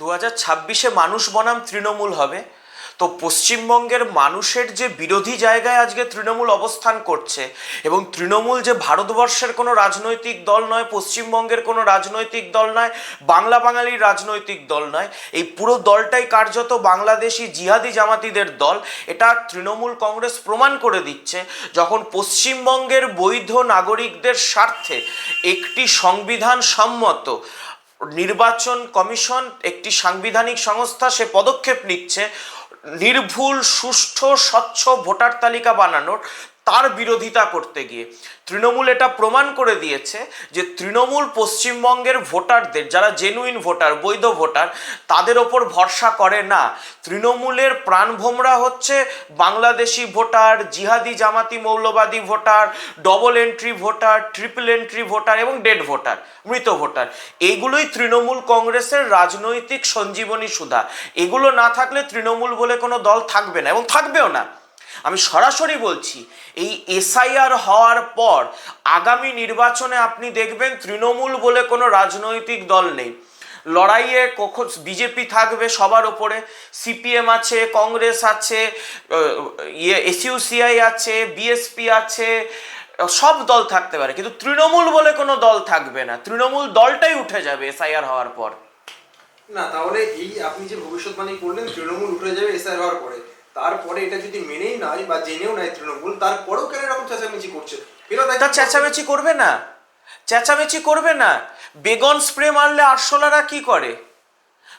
দু হাজার ছাব্বিশে মানুষ বনাম তৃণমূল হবে। তো পশ্চিমবঙ্গের মানুষের যে বিরোধী জায়গায় আজকে তৃণমূল অবস্থান করছে এবং তৃণমূল যে ভারতবর্ষের কোনো রাজনৈতিক দল নয়, পশ্চিমবঙ্গের কোনো রাজনৈতিক দল নয়, বাংলা বাঙালির রাজনৈতিক দল নয়, এই পুরো দলটাই কার্যত বাংলাদেশি জিহাদি জামাতিদের দল। এটা তৃণমূল কংগ্রেস প্রমাণ করে দিচ্ছে যখন পশ্চিমবঙ্গের বৈধ নাগরিকদের স্বার্থে একটি সংবিধান সম্মত নির্বাচন কমিশন একটি সাংবিধানিক সংস্থা সে পদক্ষেপ নিচ্ছে। নির্ভুল সুষ্ঠু স্বচ্ছ ভোটার তালিকা বানানোর। তার বিরোধিতা করতে গিয়ে। তৃণমূল এটা প্রমাণ করে দিয়েছে যে তৃণমূল পশ্চিমবঙ্গের ভোটারদের, যারা জেনুইন ভোটার, বৈধ ভোটার, তাদের ওপর ভরসা করে না। তৃণমূলের প্রাণভোমরা হচ্ছে বাংলাদেশি ভোটার, জিহাদি, জামাতি, মৌলবাদী voter double entry voter triple entry voter এবং ডেড ভোটার, মৃত ভোটার। এইগুলোই তৃণমূল কংগ্রেসের রাজনৈতিক সঞ্জীবনী সুধা। এগুলো না থাকলে তৃণমূল বলে কোনো দল থাকবে না এবং থাকবেও না। আমি সরাসরি বলছি, এই এসআইআর হওয়ার পর আগামী নির্বাচনে আপনি দেখবেন তৃণমূল বলে কোনো রাজনৈতিক দল নেই। লড়াইয়ে কখন বিজেপি থাকবে সবার ওপরে সিপিএম আছে, কংগ্রেস আছে ইয়ে এসইউসিআই আছে, বিএসপি আছে, সব দল থাকতে পারে, কিন্তু তৃণমূল বলে কোনো দল থাকবে না। তৃণমূল দলটাই উঠে যাবে এসআইআর হওয়ার পর। না, তাহলে এই আপনি যে ভবিষ্যৎবাণী করলেন, তৃণমূল উঠে যাবে এসআর হওয়ার পরে। তারপরে এটা যদি মেনেই নাই বা জেনেও নাই তৃণমূল, তারপরেও কেন এরকম চেঁচামেচি করছে? তা চেঁচামেচি করবে না। চেঁচামেচি করবে না। বেগন স্প্রে মারলে আরশোলারা কি করে?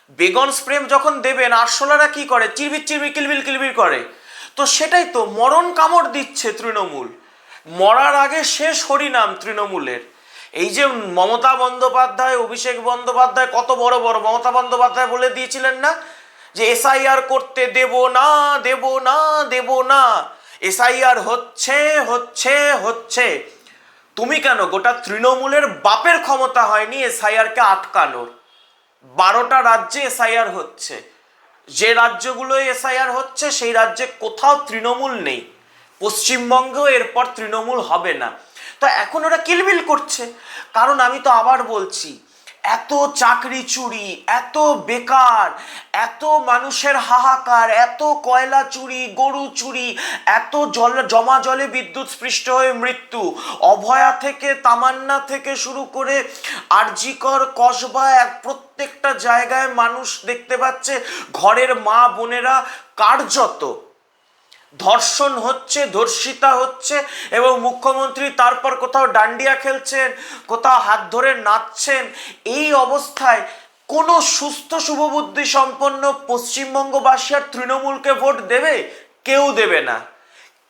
বেগন স্প্রে যখন দেবেন, আরশোলারা কি করে? চিরবির চিরবির, কিলবিল কিলবিল করে। তো সেটাই তো মরণ কামড় দিচ্ছে তৃণমূল। মরার আগে শেষ হরিনাম তৃণমূলের। এই যে মমতা বন্দ্যোপাধ্যায়, অভিষেক বন্দ্যোপাধ্যায়, কত বড় বড় মমতা বন্দ্যোপাধ্যায় বলে দিয়েছিলেন না? যে এসআইআর করতে দেব না দেব না দেব না। এসআইআর হচ্ছে হচ্ছে হচ্ছে। তুমি কেন? গোটা তৃণমূলের বাপের ক্ষমতা হয়নি এসআইআরকে আটকানোর। বারোটা রাজ্যে এসআইআর হচ্ছে। যে রাজ্যগুলোয় এসআইআর হচ্ছে, সেই রাজ্যে কোথাও তৃণমূল নেই। পশ্চিমবঙ্গেও এরপর তৃণমূল হবে না। তো এখন ওরা কিলবিল করছে। কারণ আমি তো আবার বলছি এত চাকরি চুরি, এত বেকার, এত মানুষের হাহাকার, এত কয়লা চুরি, গরু চুরি, এত জল, জমা জলে বিদ্যুৎ স্পৃষ্ট হয়ে মৃত্যু, অভয়া থেকে তামান্না থেকে শুরু করে আরজিকর, কসবা, এক প্রত্যেকটা জায়গায় মানুষ দেখতে পাচ্ছে, ঘরের মা বোনেরা কার্যত ধর্ষণ হচ্ছে, ধর্ষিতা হচ্ছে এবং মুখ্যমন্ত্রী তারপর কোথাও ডান্ডিয়া খেলছেন, কোথাও হাত ধরে নাচছেন। এই অবস্থায় কোনো সুস্থ শুভবুদ্ধি সম্পন্ন পশ্চিমবঙ্গবাসী আর তৃণমূলকে ভোট দেবে? কেউ দেবে না।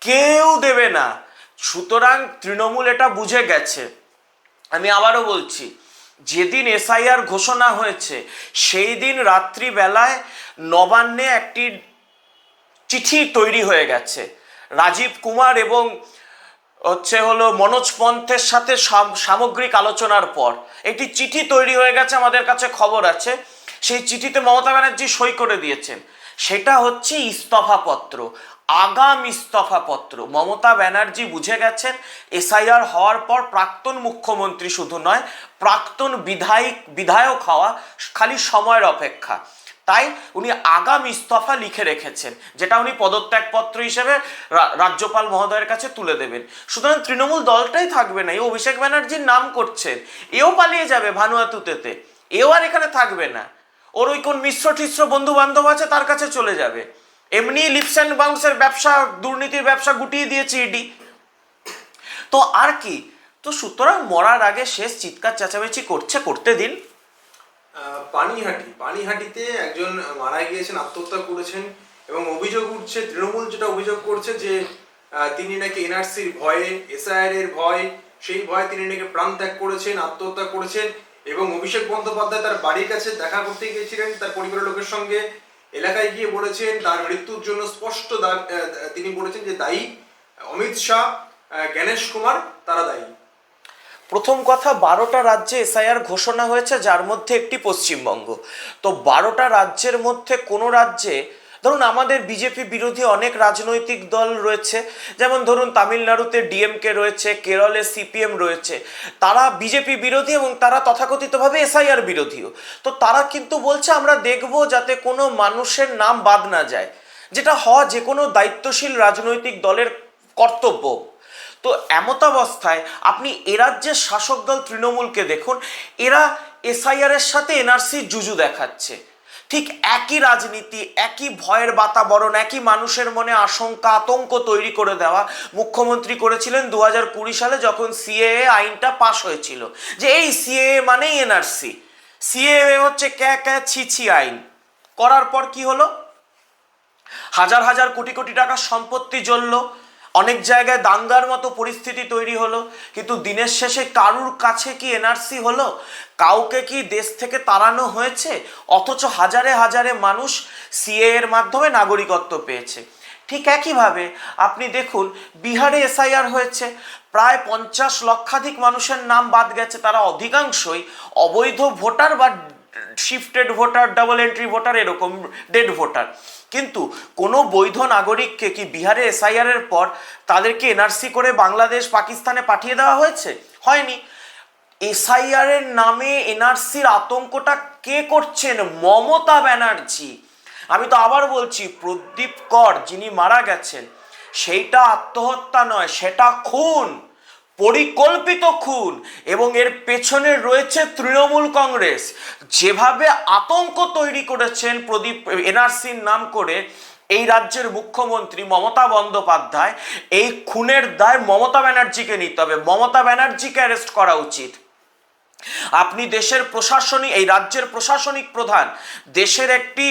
কেউ দেবে না। সুতরাং তৃণমূল এটা বুঝে গেছে। আমি আবারও বলছি, যেদিন এসআইআর ঘোষণা হয়েছে, সেই দিন রাত্রিবেলায় নবান্নে একটি চিঠি তৈরি হয়ে গেছে। রাজীব কুমার এবং হচ্ছে হলো মনোজ পন্থের সাথে সাম- সামগ্রিক আলোচনার পর। একটি চিঠি তৈরি হয়ে গেছে, আমাদের কাছে খবর আছে। সেই চিঠিতে মমতা ব্যানার্জি সই করে দিয়েছেন। সেটা হচ্ছে ইস্তফাপত্র, আগাম ইস্তফাপত্র। মমতা ব্যানার্জি বুঝে গেছেন, এসআইআর হওয়ার পর প্রাক্তন মুখ্যমন্ত্রী শুধু নয়, প্রাক্তন বিধায়ক বিধায়ক হওয়া খালি সময়ের অপেক্ষা। তাই উনি আগাম ইস্তফা লিখে রেখেছেন, যেটা উনি পদত্যাগপত্র হিসেবে রাজ্যপাল মহোদয়ের কাছে তুলে দেবেন। সুতরাং তৃণমূল দলটাই থাকবে না এই অভিষেক ব্যানার্জির নাম করছেন, এও পালিয়ে যাবে ভানুয়াতুতেতে, এও আর এখানে থাকবে না। ওর ওই কোন মিশ্র টিশ্র বন্ধু বান্ধব আছে তার কাছে চলে যাবে। এমনি লিপস অ্যান্ড বাউন্সের ব্যবসা, দুর্নীতির ব্যবসা গুটিয়ে দিয়েছে ইডি। তো আর কি? তো সুতরাং মরার আগে শেষ চিৎকার, চেঁচামেচি করছে, করতে দিন। পানিহাটি। পানিহাটিতে একজন মারা গিয়েছেন, আত্মহত্যা করেছেন এবং অভিযোগ উঠছে, তৃণমূল যেটা অভিযোগ করছে যে তিনি নাকি এনআরসির ভয়ে এসআইআর এর ভয়, সেই ভয়ে তিনি নাকি প্রাণ ত্যাগ করেছেন, আত্মহত্যা করেছেন এবং অভিষেক বন্দ্যোপাধ্যায় তার বাড়ির কাছে দেখা করতে গিয়েছিলেন। তার পরিবারের লোকের সঙ্গে এলাকায় গিয়ে বলেছেন, তার মৃত্যুর জন্য স্পষ্ট তিনি বলেছেন যে দায়ী অমিত শাহ জ্ঞানেশ কুমার, তারা দায়ী। প্রথম কথা, বারোটা রাজ্যে এসআইআর ঘোষণা হয়েছে, যার মধ্যে একটি পশ্চিমবঙ্গ। তো বারোটা রাজ্যের মধ্যে কোনো রাজ্যে, ধরুন আমাদের বিজেপি বিরোধী অনেক রাজনৈতিক দল রয়েছে, যেমন ধরুন তামিলনাড়ুতে ডিএমকে রয়েছে, কেরলে সিপিএম রয়েছে, তারা বিজেপি বিরোধী এবং তারা তথাকথিতভাবে এসআইআর বিরোধীও। তো তারা কিন্তু বলছে, আমরা দেখব যাতে কোনো মানুষের নাম বাদ না যায়, যেটা হওয়া যে কোনো দায়িত্বশীল রাজনৈতিক দলের কর্তব্য। তো এমতাবস্থায় আপনি এ রাজ্যের শাসক দল তৃণমূলকে দেখুন, এরা এসআইআর এর সাথে এনআরসি জুজু দেখাচ্ছে। ঠিক একই রাজনীতি, একই ভয়ের বাতাবরণ, একই মানুষের মনে আশঙ্কা, আতঙ্ক তৈরি করে দেওয়া মুখ্যমন্ত্রী করেছিলেন দু হাজার কুড়ি সালে যখন সিএএ আইনটা পাশ হয়েছিল। যে এই সিএএ মানেই এনআরসি। সিএএ হচ্ছে ক্যা ক্যা ছি ছি আইন। করার পর কি হলো? হাজার হাজার কোটি কোটি টাকার সম্পত্তি জ্বলল অনেক জায়গায় দাঙ্গার মতো পরিস্থিতি তৈরি হলো, কিন্তু দিনের শেষে কারুর কাছে কি এনআরসি হলো? কাউকে কি দেশ থেকে তাড়ানো হয়েছে? অথচ হাজারে হাজারে মানুষ সিএ এর মাধ্যমে নাগরিকত্ব পেয়েছে। ঠিক একইভাবে আপনি দেখুন, বিহারে এসআইআর হয়েছে, প্রায় পঞ্চাশ লক্ষাধিক মানুষের নাম বাদ গেছে, তারা অধিকাংশই অবৈধ ভোটার বা shifted voter double entry voter, এরকম ডেড ভোটার। কিন্তু কোনো বৈধ নাগরিককে কি বিহারে এসআইআর এর পর তাদেরকে এনআরসি করে বাংলাদেশ পাকিস্তানে পাঠিয়ে দেওয়া হয়েছে? হয়নি। এসআইআর এর নামে এনআরসির আতঙ্কটা কে করছেন? মমতা ব্যানার্জি। আমি তো আবার বলছি, প্রদীপ কর যিনি মারা গেছেন, সেইটা আত্মহত্যা নয়, সেটা খুন। পরিকল্পিত খুন এবং এর পেছনে রয়েছে তৃণমূল কংগ্রেস। যেভাবে আতঙ্ক তৈরি করেছেন প্রদীপ, এনআরসির নাম করে এই রাজ্যের মুখ্যমন্ত্রী মমতা বন্দ্যোপাধ্যায়, এই খুনের দায় মমতা ব্যানার্জিকে নিতে হবে। মমতা ব্যানার্জিকে অ্যারেস্ট করা উচিত। আপনি দেশের প্রশাসনিক, এই রাজ্যের প্রশাসনিক প্রধান, দেশের একটি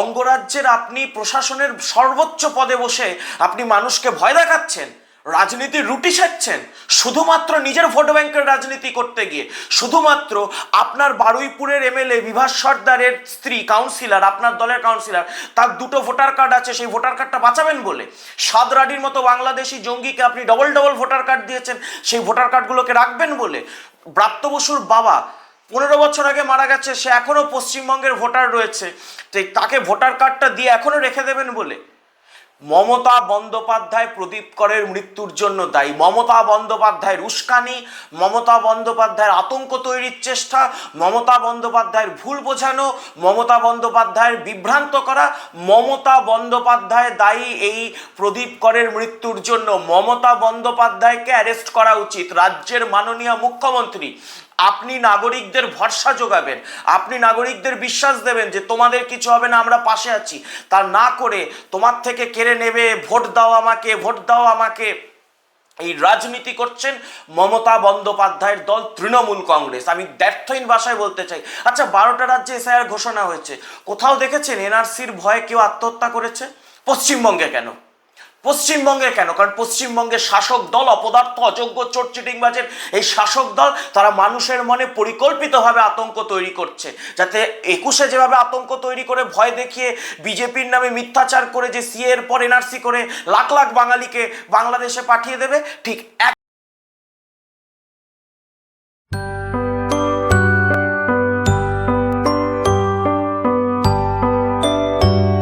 অঙ্গরাজ্যের আপনি প্রশাসনের সর্বোচ্চ পদে বসে আপনি মানুষকে ভয় দেখাচ্ছেন। রাজনীতির রুটি শেখছেন শুধুমাত্র নিজের ভোট ব্যাংকের রাজনীতি করতে গিয়ে, শুধুমাত্র আপনার বারুইপুরের এমএলএ বিভাস সর্দারের স্ত্রী কাউন্সিলর, আপনার দলের কাউন্সিলর, তার দুটো ভোটার কার্ড আছে, সেই ভোটার কার্ডটা বাঁচাবেন বলে। সাদ সাদরাডির মতো বাংলাদেশি জঙ্গিকে আপনি ডবল ডবল ভোটার কার্ড দিয়েছেন, সেই ভোটার কার্ডগুলোকে রাখবেন বলে। ব্রাত্য বসুর বাবা পনেরো বছর আগে মারা গেছে, সে এখনও পশ্চিমবঙ্গের ভোটার রয়েছে। তাকে ভোটার কার্ডটা দিয়ে এখনও রেখে দেবেন বলে। মমতা বন্দ্যোপাধ্যায় প্রদীপ করের মৃত্যুর জন্য দায়ী। মমতা বন্দ্যোপাধ্যায়ের উস্কানি, মমতা বন্দ্যোপাধ্যায়ের আতঙ্ক তৈরির চেষ্টা, মমতা বন্দ্যোপাধ্যায়ের ভুল বোঝানো, মমতা বন্দ্যোপাধ্যায়ের বিভ্রান্ত করা, মমতা বন্দ্যোপাধ্যায় দায়ী এই প্রদীপ করের মৃত্যুর জন্য। মমতা বন্দ্যোপাধ্যায়কে অ্যারেস্ট করা উচিত। রাজ্যের মাননীয় মুখ্যমন্ত্রী আপনি নাগরিকদের ভরসা যোগাবেন, আপনি নাগরিকদের বিশ্বাস দেবেন যে তোমাদের কিছু হবে না, আমরা পাশে আছি। তা না করে তোমার থেকে কেড়ে নেবে, ভোট দাও আমাকে, ভোট দাও আমাকে। এই রাজনীতি করছেন মমতা বন্দ্যোপাধ্যায়ের দল তৃণমূল কংগ্রেস। আমি ব্যর্থহীন ভাষায় বলতে চাই। আচ্ছা বারোটা রাজ্যে এসআইআর ঘোষণা হয়েছে। কোথাও দেখেছেন এনআরসির ভয়ে কেউ আত্মহত্যা করেছে? পশ্চিমবঙ্গে কেন? পশ্চিমবঙ্গে কেন? কারণ পশ্চিমবঙ্গের শাসক দল, অপদার্থ, অযোগ্য চোট চিটিংবাজের এই শাসক দল, তারা মানুষের মনে পরিকল্পিতভাবে আতঙ্ক তৈরি করছে। যাতে একুশে যেভাবে আতঙ্ক তৈরি করে, ভয় দেখিয়ে বিজেপির নামে মিথ্যাচার করে যে সিএ এর পর এনআরসি করে লাখ লাখ বাঙালিকে বাংলাদেশে পাঠিয়ে দেবে, ঠিক এক